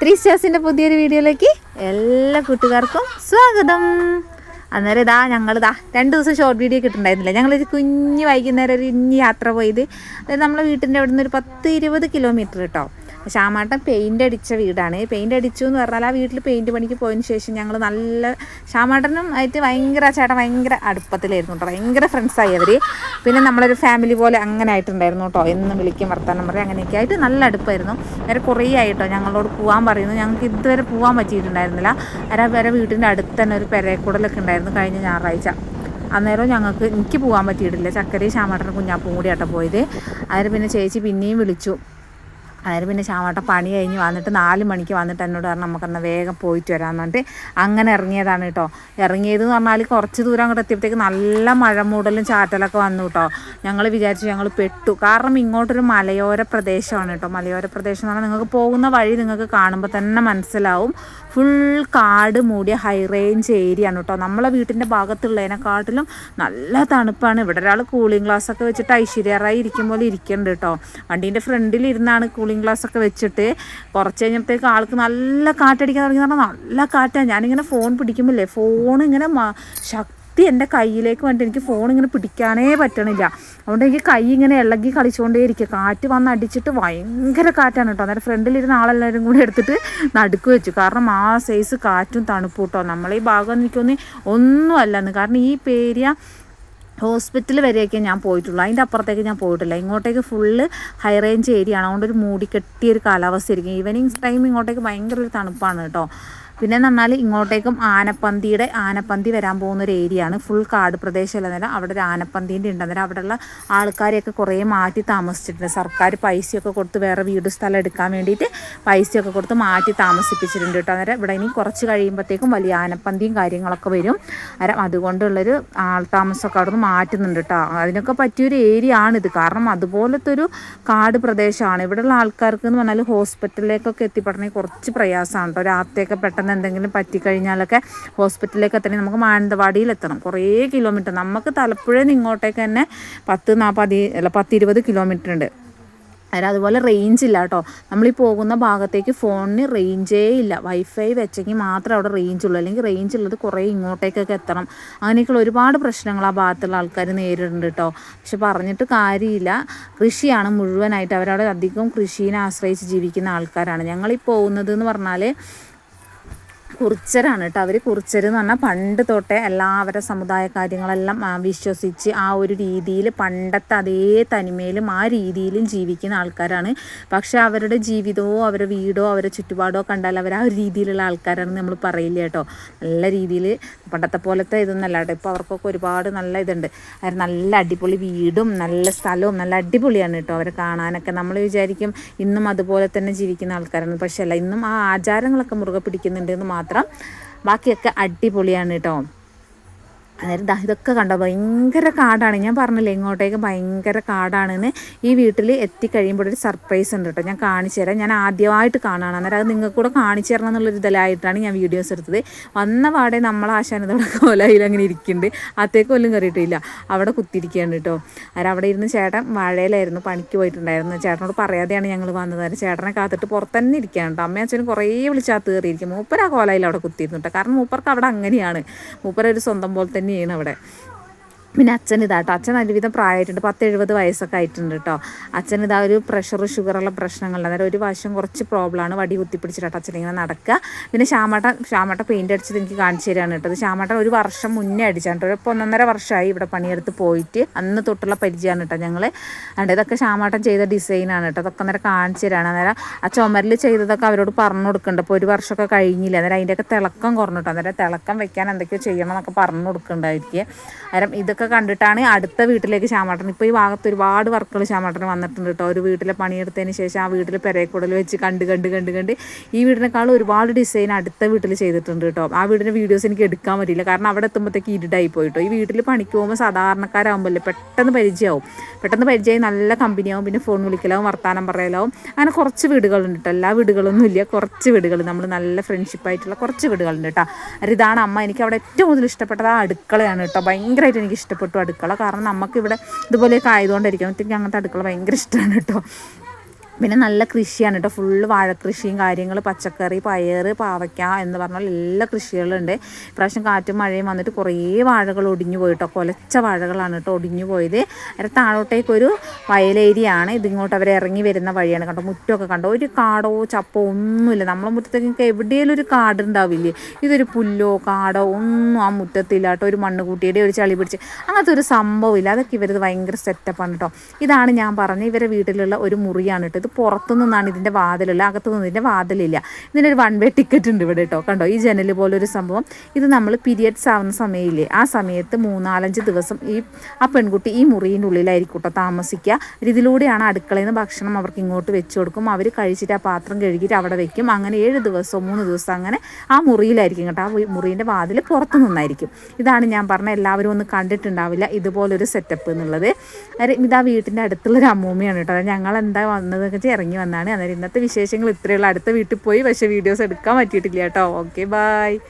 Three സ്റ്റാർസിന്റെ പുതിയൊരു വീഡിയോയിലേക്ക് എല്ലാ കൂട്ടുകാർക്കും സ്വാഗതം. അന്നേരം ഇതാ ഞങ്ങൾ ഇതാ രണ്ട് ദിവസം ഷോർട്ട് വീഡിയോ കിട്ടുന്നുണ്ടായിരുന്നില്ല. ഞങ്ങളൊരു കുഞ്ഞ് വൈകുന്നേരം ഒരു ഇഞ്ഞ് യാത്ര പോയത്. അതായത് നമ്മളെ വീട്ടിന്റെ അവിടെ നിന്ന് ഒരു പത്ത് ഇരുപത് കിലോമീറ്റർ കേട്ടോ ശ്യാമാട്ടൻ പെയിന്റ് അടിച്ച വീടാണ്. പെയിന്റ് അടിച്ചു എന്ന് പറഞ്ഞാൽ ആ വീട്ടിൽ പെയിന്റ് പണിക്ക് പോയതിന് ശേഷം ഞങ്ങൾ നല്ല ശ്യാമാട്ടനും ആയിട്ട് ഭയങ്കര ചേട്ടൻ ഭയങ്കര അടുപ്പത്തിലായിരുന്നു കേട്ടോ. ഭയങ്കര ഫ്രണ്ട്സായി അവർ പിന്നെ നമ്മളൊരു ഫാമിലി പോലെ അങ്ങനെ ആയിട്ടുണ്ടായിരുന്നു കേട്ടോ. എന്നും വിളിക്കും വർത്താനം പറയും അങ്ങനെയൊക്കെ ആയിട്ട് നല്ല അടുപ്പായിരുന്നു. വേറെ കുറേ ആയിട്ടോ ഞങ്ങളോട് പോകാൻ പറയുന്നു. ഞങ്ങൾക്ക് ഇതുവരെ പോകാൻ പറ്റിയിട്ടുണ്ടായിരുന്നില്ല. അര വരെ വീട്ടിന്റെ അടുത്ത് തന്നെ ഒരു പെരക്കുടലൊക്കെ ഉണ്ടായിരുന്നു കഴിഞ്ഞ ഞായറാഴ്ച. അന്നേരം ഞങ്ങൾക്ക് എനിക്ക് പോകാൻ പറ്റിയിട്ടില്ല. ചക്കരയും ശ്യാമാട്ടനും കുഞ്ഞാപ്പും കൂടിയാട്ടോ പോയത്. അതിന് പിന്നെ ചേച്ചി പിന്നെയും വിളിച്ചു. അതിന് പിന്നെ ശ്യാമേട്ട പണി കഴിഞ്ഞ് വന്നിട്ട് നാല് മണിക്ക് വന്നിട്ട് എന്നോട് പറഞ്ഞു നമുക്കെന്നാൽ വേഗം പോയിട്ട് വരാമെന്ന് പറഞ്ഞിട്ട് അങ്ങനെ ഇറങ്ങിയതാണ് കേട്ടോ. ഇറങ്ങിയത് എന്ന് പറഞ്ഞാൽ കുറച്ച് ദൂരം അങ്ങോട്ട് എത്തിയപ്പോഴത്തേക്ക് നല്ല മഴ മൂടലും ചാറ്റലൊക്കെ വന്നു കേട്ടോ. ഞങ്ങൾ വിചാരിച്ചു ഞങ്ങൾ പെട്ടു. കാരണം ഇങ്ങോട്ടൊരു മലയോര പ്രദേശമാണ് കേട്ടോ. മലയോര പ്രദേശം എന്ന് പറഞ്ഞാൽ നിങ്ങൾക്ക് പോകുന്ന വഴി നിങ്ങൾക്ക് കാണുമ്പോൾ തന്നെ മനസ്സിലാവും. ഫുൾ കാട് മൂടിയ ഹൈ റേഞ്ച് ഏരിയ ആണ് കേട്ടോ. നമ്മളെ വീട്ടിന്റെ ഭാഗത്തുള്ളതിനെക്കാട്ടിലും നല്ല തണുപ്പാണ്. ഇവിടെ ഒരാൾ കൂളിംഗ് ഗ്ലാസ് ഒക്കെ വെച്ചിട്ട് ഐശ്വര്യറായി ഇരിക്കും പോലെ ഇരിക്കുന്നുണ്ട് കേട്ടോ. വണ്ടീന്റെ ഫ്രണ്ടിൽ ഇരുന്നാണ് കൂളിംഗ് ഗ്ലാസ് ഒക്കെ വെച്ചിട്ട് കുറച്ച് കഴിഞ്ഞപ്പോഴത്തേക്ക് ആൾക്ക് നല്ല കാറ്റടിക്കാൻ തുടങ്ങി. പറഞ്ഞാൽ നല്ല കാറ്റാണ് ഞാനിങ്ങനെ ഫോൺ പിടിക്കുമ്പോഴേ ഫോൺ ഇങ്ങനെ ശക്തി എന്റെ കയ്യിലേക്ക് വേണ്ടി എനിക്ക് ഫോൺ ഇങ്ങനെ പിടിക്കാനേ പറ്റണില്ല. അതുകൊണ്ട് എനിക്ക് കൈ ഇങ്ങനെ ഇളകി കളിച്ചുകൊണ്ടേ ഇരിക്കുക കാറ്റ് വന്ന് അടിച്ചിട്ട് ഭയങ്കര കാറ്റാണ് കേട്ടോ. അന്നേരം ഫ്രണ്ടിലിരുന്ന ആളെല്ലാവരും കൂടി എടുത്തിട്ട് നടുക്ക് വെച്ചു. കാരണം ആ സൈസ് കാറ്റും തണുപ്പും കേട്ടോ. നമ്മളീ ഭാഗം എനിക്കൊന്നും ഒന്നും അല്ലെന്ന് കാരണം ഈ പേരിയ ഹോസ്പിറ്റൽ വരെയൊക്കെ ഞാൻ പോയിട്ടുള്ളൂ. അതിന്റെ അപ്പുറത്തേക്ക് ഞാൻ പോയിട്ടില്ല. ഇങ്ങോട്ടേക്ക് ഫുള്ള് ഹൈ റേഞ്ച് ഏരിയ ആണ്. അതുകൊണ്ട് ഒരു മൂടി കെട്ടിയ ഒരു കാലാവസ്ഥ ആയിരിക്കും. ഈവനിങ് ടൈം ഇങ്ങോട്ടേക്ക് ഭയങ്കര ഒരു തണുപ്പാണ് കേട്ടോ. പിന്നെ എന്ന് പറഞ്ഞാൽ ഇങ്ങോട്ടേക്കും ആനപ്പന്തിയുടെ ആനപ്പന്തി വരാൻ പോകുന്ന ഒരു ഏരിയ ആണ്. ഫുൾ കാട് പ്രദേശമല്ല നേരം അവിടെ ഒരു ആനപ്പന്തീന്റെ ഉണ്ട് അന്നേരം അവിടെയുള്ള ആൾക്കാരെയൊക്കെ കുറേ മാറ്റി താമസിച്ചിട്ടുണ്ട്. സർക്കാർ പൈസയൊക്കെ കൊടുത്ത് വേറെ വീട് സ്ഥലം എടുക്കാൻ വേണ്ടിയിട്ട് പൈസയൊക്കെ കൊടുത്ത് മാറ്റി താമസിപ്പിച്ചിട്ടുണ്ട് കേട്ടോ. അന്നേരം ഇവിടെ ഇനി കുറച്ച് കഴിയുമ്പോഴത്തേക്കും വലിയ ആനപ്പന്തിയും കാര്യങ്ങളൊക്കെ വരും. അന്നേരം അതുകൊണ്ടുള്ളൊരു ആൾ താമസമൊക്കെ അവിടെ നിന്ന് മാറ്റുന്നുണ്ട് കേട്ടോ. അതിനൊക്കെ പറ്റിയൊരു ഏരിയ ആണിത് കാരണം അതുപോലത്തെ ഒരു കാട് പ്രദേശമാണ്. ഇവിടെയുള്ള ആൾക്കാർക്ക് എന്ന് പറഞ്ഞാൽ ഹോസ്പിറ്റലിലേക്കൊക്കെ എത്തിപ്പെടണമെങ്കിൽ കുറച്ച് പ്രയാസമാണ് കേട്ടോ. രാത്രിയൊക്കെ പെട്ടെന്ന് എന്തെങ്കിലും പറ്റിക്കഴിഞ്ഞാലൊക്കെ ഹോസ്പിറ്റലിലേക്ക് എത്തണമെങ്കിൽ നമുക്ക് മാനന്തവാടിയിൽ എത്തണം കുറേ കിലോമീറ്റർ. നമുക്ക് തലപ്പുഴയിൽ നിന്ന് ഇങ്ങോട്ടേക്ക് തന്നെ പത്ത് നാൽപ്പത് അല്ല പത്തിരുപത് കിലോമീറ്റർ ഉണ്ട്. അതിന് അതുപോലെ റേഞ്ച് ഇല്ല കേട്ടോ. നമ്മൾ ഈ പോകുന്ന ഭാഗത്തേക്ക് ഫോണിന് റേഞ്ചേ ഇല്ല. വൈഫൈ വെച്ചെങ്കിൽ മാത്രമേ അവിടെ റേഞ്ച് ഉള്ളൂ. അല്ലെങ്കിൽ റേഞ്ച് ഉള്ളത് കുറേ ഇങ്ങോട്ടേക്കൊക്കെ എത്തണം. അങ്ങനെയൊക്കെയുള്ള ഒരുപാട് പ്രശ്നങ്ങൾ ആ ഭാഗത്തുള്ള ആൾക്കാർ നേരിടുന്നുണ്ട് കേട്ടോ. പക്ഷെ പറഞ്ഞിട്ട് കാര്യമില്ല. കൃഷിയാണ് മുഴുവനായിട്ട് അവരവിടെ അധികം കൃഷിയെ ആശ്രയിച്ച് ജീവിക്കുന്ന ആൾക്കാരാണ്. ഞങ്ങളീ പോകുന്നത് എന്ന് പറഞ്ഞാൽ കുറിച്ചരാണ് കേട്ടോ. അവർ കുറിച്ചർ എന്ന് പറഞ്ഞാൽ പണ്ട് തൊട്ടേ എല്ലാവരുടെ സമുദായ കാര്യങ്ങളെല്ലാം വിശ്വസിച്ച് ആ ഒരു രീതിയിൽ പണ്ടത്തെ അതേ തനിമയിലും ആ രീതിയിലും ജീവിക്കുന്ന ആൾക്കാരാണ്. പക്ഷെ അവരുടെ ജീവിതമോ അവരുടെ വീടോ അവരുടെ ചുറ്റുപാടോ കണ്ടാൽ അവർ ആ ഒരു രീതിയിലുള്ള ആൾക്കാരാണെന്ന് നമ്മൾ പറയില്ല കേട്ടോ. നല്ല രീതിയിൽ പണ്ടത്തെ പോലത്തെ ഇതൊന്നല്ല കേട്ടോ. ഇപ്പോൾ അവർക്കൊക്കെ ഒരുപാട് നല്ല ഇതുണ്ട്. അവർ നല്ല അടിപൊളി വീടും നല്ല സ്ഥലവും നല്ല അടിപൊളിയാണ് കേട്ടോ അവരെ കാണാനൊക്കെ. നമ്മൾ വിചാരിക്കും ഇന്നും അതുപോലെ തന്നെ ജീവിക്കുന്ന ആൾക്കാരാണ്. പക്ഷേ അല്ല ഇന്നും ആ ആചാരങ്ങളൊക്കെ മുറുകെ പിടിക്കുന്നുണ്ട് എന്ന് മാത്രം ബാക്കിയൊക്കെ അടിപൊളിയാണ് കേട്ടോ അന്നേരം ദാ ഇതൊക്കെ കണ്ടോ? ഭയങ്കര കാടാണ്. ഞാൻ പറഞ്ഞില്ലേ ഇങ്ങോട്ടേക്ക് ഭയങ്കര കാടാണെന്ന്. ഈ വീട്ടിൽ എത്തിക്കഴിയുമ്പോൾ ഒരു സർപ്രൈസ് ഉണ്ട് കേട്ടോ ഞാൻ കാണിച്ചു തരാം. ഞാൻ ആദ്യമായിട്ട് കാണാണ്. അന്നേരം അത് നിങ്ങൾക്ക് കൂടെ കാണിച്ചു തരണം എന്നുള്ളൊരു ഇതിലായിട്ടാണ് ഞാൻ വീഡിയോസ് എടുത്തത്. വന്ന പാടെ നമ്മൾ ആശാനത്തോടെ കോലയിൽ അങ്ങനെ ഇരിക്കുന്നുണ്ട്. അത്തേക്ക് കൊല്ലും കയറിയിട്ടില്ല. അവിടെ കുത്തിരിക്കുകയാണ് കേട്ടോ അന്നേരം അവിടെ ഇരുന്ന് ചേട്ടൻ മഴയിലായിരുന്നു പണിക്ക് പോയിട്ടുണ്ടായിരുന്നു. ചേട്ടനോട് പറയാതെയാണ് ഞങ്ങൾ വന്നത്. അന്നേരം ചേട്ടനെ കാത്തിട്ട് പുറത്ത് തന്നെ ഇരിക്കുകയാണ് കേട്ടോ അമ്മയും അച്ഛനും കുറേ വിളിച്ചാൽ കയറിയിരിക്കും. മൂപ്പർ ആ കോലയിൽ അവിടെ കുത്തിയിരുന്നു കേട്ടോ കാരണം മൂപ്പർക്ക് അവിടെ അങ്ങനെയാണ്. മൂപ്പർ ഒരു സ്വന്തം പോലെ തന്നെയാണ് അവിടെ. പിന്നെ അച്ഛൻ ഇതാട്ടോ അച്ഛൻ ഒരുവിധം പ്രായമായിട്ടുണ്ട്. പത്ത് എഴുപത് വയസ്സൊക്കെ ആയിട്ടുണ്ട് കേട്ടോ അച്ഛൻ ഇതാ ഒരു പ്രഷർ ഷുഗറുള്ള പ്രശ്നങ്ങളുണ്ട്. അന്നേരം ഒരു വശം കുറച്ച് പ്രോബ്ലമാണ് വടി കുത്തിപ്പിടിച്ചിട്ട് അച്ഛൻ ഇങ്ങനെ നടക്കുക. പിന്നെ ശ്യാമാട്ട ശ്യാമാട്ട പെയിന്റ് അടിച്ചത് എനിക്ക് കാണിച്ചു തരാണ് കേട്ടത് ശ്യാമാട്ട ഒരു വർഷം മുന്നേ അടിച്ചാണ് കേട്ടോ ഇപ്പോൾ ഒന്നൊന്നര വർഷമായി ഇവിടെ പണിയെടുത്ത് പോയിട്ട്. അന്ന് തൊട്ടുള്ള പരിചയമാണ് കേട്ടോ ഞങ്ങൾ അതായത് ഇതൊക്കെ ശ്യാമാട്ടൻ ചെയ്ത ഡിസൈനാണ് കേട്ടോ അതൊക്കെ അന്നേരം കാണിച്ചു തരാണ്. അന്നേരം ആ ചുമരിൽ ചെയ്തതൊക്കെ അവരോട് പറഞ്ഞു കൊടുക്കുന്നുണ്ട്. അപ്പോൾ ഒരു വർഷമൊക്കെ കഴിഞ്ഞില്ല? അന്നേരം അതിന്റെയൊക്കെ തിളക്കം കുറഞ്ഞിട്ടോ അന്നേരം തിളക്കം വെക്കാൻ എന്തൊക്കെയോ ചെയ്യണം എന്നൊക്കെ പറഞ്ഞു കൊടുക്കുന്നുണ്ടായിരിക്കും. അന്നേരം ഇതൊക്കെ കണ്ടിട്ടാണ് അടുത്ത വീട്ടിലേക്ക് ശ്യാമാട്ടൻ. ഇപ്പോൾ ഈ ഭാഗത്ത് ഒരുപാട് വർക്കുകൾ ശ്യാമാട്ടന് വന്നിട്ടുണ്ട് കേട്ടോ. ഒരു വീട്ടിലെ പണിയെടുത്തതിന് ശേഷം ആ വീട്ടിൽ പെരേക്കുടൽ വെച്ച് കണ്ട് കണ്ട് കണ്ട് കണ്ട് ഈ വീടിനേക്കാളും ഒരുപാട് ഡിസൈൻ അടുത്ത വീട്ടിൽ ചെയ്തിട്ടുണ്ട് കേട്ടോ. ആ വീടിന്റെ വീഡിയോസ് എനിക്ക് എടുക്കാൻ പറ്റില്ല കാരണം അവിടെ എത്തുമ്പോഴത്തേക്ക് ഇരുടായി പോയിട്ടോ ഈ വീട്ടിൽ പണിക്ക് പോകുമ്പോൾ സാധാരണക്കാരാകുമ്പോൾ പെട്ടെന്ന് പരിചയമാവും പെട്ടെന്ന് പരിചയമായി നല്ല കമ്പനിയാവും. പിന്നെ ഫോൺ വിളിക്കലാവും വർത്താനം പറയലാവും. അങ്ങനെ കുറച്ച് വീടുകളുണ്ട് കേട്ടോ. എല്ലാ വീടുകളൊന്നും ഇല്ല. കുറച്ച് വീടുകൾ നമ്മൾ നല്ല ഫ്രണ്ട്ഷിപ്പായിട്ടുള്ള കുറച്ച് വീടുകളുണ്ട് കേട്ടോ. അതായത് ഇതാണ് അമ്മ. എനിക്ക് അവിടെ ഏറ്റവും കൂടുതൽ ഇഷ്ടപ്പെട്ടത് ആ അടുക്കളയാണ് കേട്ടോ. ഭയങ്കരമായിട്ട് എനിക്ക് ഇഷ്ടപ്പെട്ടു അടുക്കള. കാരണം നമുക്കിവിടെ ഇതുപോലെയൊക്കെ ആയതുകൊണ്ടായിരിക്കും. എനിക്ക് അങ്ങനത്തെ അടുക്കള ഭയങ്കര ഇഷ്ടമാണ് കേട്ടോ. പിന്നെ നല്ല കൃഷിയാണ് കേട്ടോ ഫുള്ള് വാഴക്കൃഷിയും കാര്യങ്ങൾ പച്ചക്കറി പയർ പാവയ്ക്ക എന്ന് പറഞ്ഞാൽ എല്ലാ കൃഷികളുണ്ട്. ഇപ്രാവശ്യം കാറ്റും മഴയും വന്നിട്ട് കുറേ വാഴകൾ ഒടിഞ്ഞു പോയിട്ടോ കൊലച്ച വാഴകളാണ് കേട്ടോ ഒടിഞ്ഞു പോയത്. അതിന് താഴോട്ടേക്കൊരു വയലേരിയാണ്. ഇതിങ്ങോട്ട് അവർ ഇറങ്ങി വരുന്ന വഴിയാണ് കണ്ടോ. മുറ്റമൊക്കെ കണ്ടോ. ഒരു കാടോ ചപ്പോ ഒന്നുമില്ല. നമ്മളെ മുറ്റത്തേക്ക് എവിടെയെങ്കിലും ഒരു കാട് ഉണ്ടാവില്ലേ? ഇതൊരു പുല്ലോ കാടോ ഒന്നും ആ മുറ്റത്തില്ല കേട്ടോ ഒരു മണ്ണ് കൂട്ടിയുടെ ഒരു ചളി പിടിച്ച്. അങ്ങനത്തെ ഒരു സംഭവമില്ല അതൊക്കെ ഇവരത് ഭയങ്കര സെറ്റപ്പാണ് കേട്ടോ ഇതാണ് ഞാൻ പറഞ്ഞ ഇവരെ വീട്ടിലുള്ള ഒരു മുറിയാണ് കേട്ടോ ഇത് പുറത്തു നിന്നാണ് ഇതിന്റെ വാതിലുള്ള അകത്തു നിന്ന് ഇതിന്റെ വാതിലില്ല. ഇതിനൊരു വൺ വേ ടിക്കറ്റ് ഉണ്ട് ഇവിടെ കേട്ടോ കണ്ടോ ഈ ജനൽ പോലൊരു സംഭവം. ഇത് നമ്മൾ പീരിയഡ്സ് ആവുന്ന സമയമില്ലേ ആ സമയത്ത് മൂന്നാലഞ്ച് ദിവസം ഈ ആ പെൺകുട്ടി ഈ മുറിന്റെ ഉള്ളിലായിരിക്കും കേട്ടോ താമസിക്കുക ഇതിലൂടെയാണ് അടുക്കളയിൽ നിന്ന് ഭക്ഷണം അവർക്ക് ഇങ്ങോട്ട് വെച്ച് കൊടുക്കും. അവർ കഴിച്ചിട്ട് ആ പാത്രം കഴുകിയിട്ട് അവിടെ വെക്കും. അങ്ങനെ ഏഴ് ദിവസം മൂന്ന് ദിവസം അങ്ങനെ ആ മുറിയിലായിരിക്കും കേട്ടോ. ആ മുറീന്റെ വാതിൽ പുറത്തു നിന്നായിരിക്കും ഇതാണ് ഞാൻ പറഞ്ഞ എല്ലാവരും ഒന്ന് കണ്ടിട്ടുണ്ടാവില്ല ഇതുപോലൊരു സെറ്റപ്പ് എന്നുള്ളത്. ഇതാ വീട്ടിന്റെ അടുത്തുള്ളൊരു അമ്മൂമ്മയാണ് കേട്ടോ ഞങ്ങൾ എന്താ വന്നതെന്ന് ഇറങ്ങി വന്നാണ്. അന്നേരം ഇന്നത്തെ വിശേഷങ്ങൾ ഇത്രയുള്ള അടുത്ത വീട്ടിൽ പോയി പക്ഷേ വീഡിയോസ് എടുക്കാൻ പറ്റിയിട്ടില്ല കേട്ടോ. Okay bye